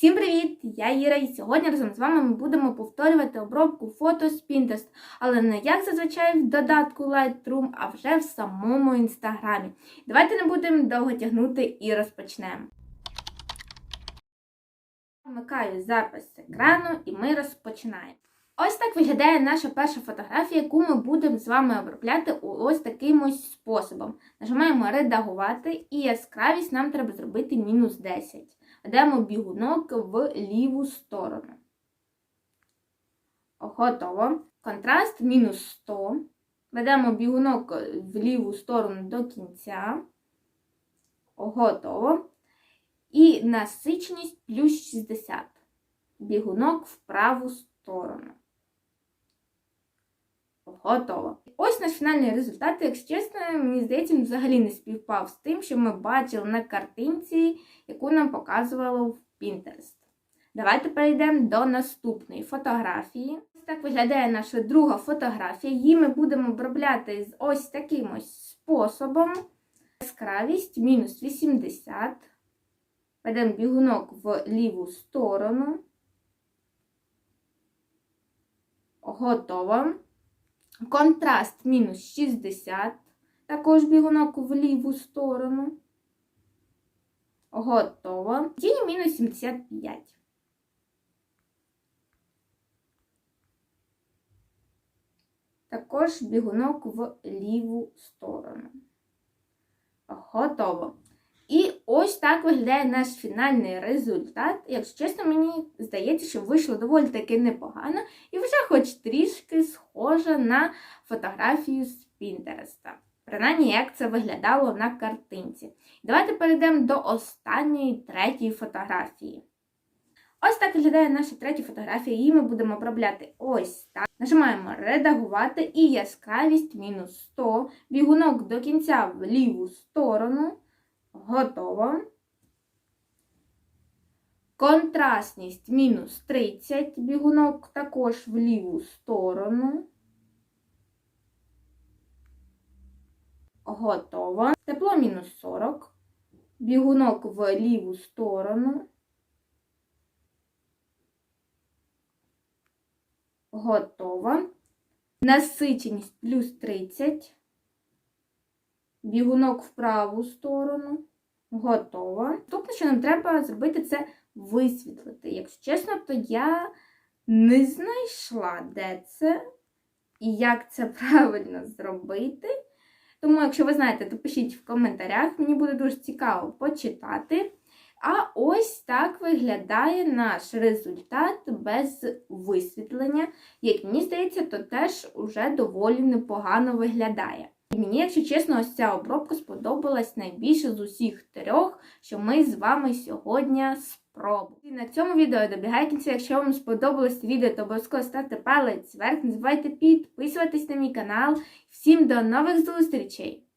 Всім привіт! Я Іра, і сьогодні разом з вами ми будемо повторювати обробку фото з Pinterest, але не як зазвичай в додатку Lightroom, а вже в самому інстаграмі. Давайте не будемо довго тягнути і розпочнемо. Вмикаю запис екрану і ми розпочинаємо. Ось так виглядає наша перша фотографія, яку ми будемо з вами обробляти ось таким ось способом. Нажимаємо редагувати і яскравість нам треба зробити мінус 10. Ведемо бігунок в ліву сторону. Готово. Контраст мінус 100. Ведемо бігунок в ліву сторону до кінця. Готово. І насиченість плюс 60. Бігунок в праву сторону. Готово. Ось наш фінальний результат, якщо чесно, мені здається, він взагалі не співпав з тим, що ми бачили на картинці, яку нам показувало в Pinterest. Давайте перейдемо до наступної фотографії. Ось так виглядає наша друга фотографія. Її ми будемо обробляти з ось таким ось способом. Яскравість мінус 80. Ведемо бігунок в ліву сторону. Готово. Контраст мінус 60. Також бігунок в ліву сторону. Готово. Тіні мінус 75. Також бігунок в ліву сторону. Готово. І ось так виглядає наш фінальний результат. Якщо чесно, мені здається, що вийшло доволі таки непогано і вже хоч трішки схоже на фотографію з Пінтереста. Принаймні, як це виглядало на картинці. Давайте перейдемо до останньої третьої фотографії. Ось так виглядає наша третя фотографія. Її ми будемо обробляти ось так. Нажимаємо редагувати і яскравість мінус 100, бігунок до кінця в ліву сторону. Готово. Контрастність мінус 30, бігунок також в ліву сторону. Готово. Тепло мінус 40. Бігунок в ліву сторону. Готово. Насиченість плюс 30. Бігунок в праву сторону. Готово. Тобто, що нам треба зробити, це висвітлити. Якщо чесно, то я не знайшла, де це і як це правильно зробити. Тому, якщо ви знаєте, то пишіть в коментарях, мені буде дуже цікаво почитати. А ось так виглядає наш результат без висвітлення. Як мені здається, то теж уже доволі непогано виглядає. І мені, якщо чесно, ось ця обробка сподобалась найбільше з усіх трьох, що ми з вами сьогодні спробуємо. І на цьому відео добігає кінця. Якщо вам сподобалось відео, то обов'язково ставте палець вверх, не забувайте підписуватись на мій канал. Всім до нових зустрічей!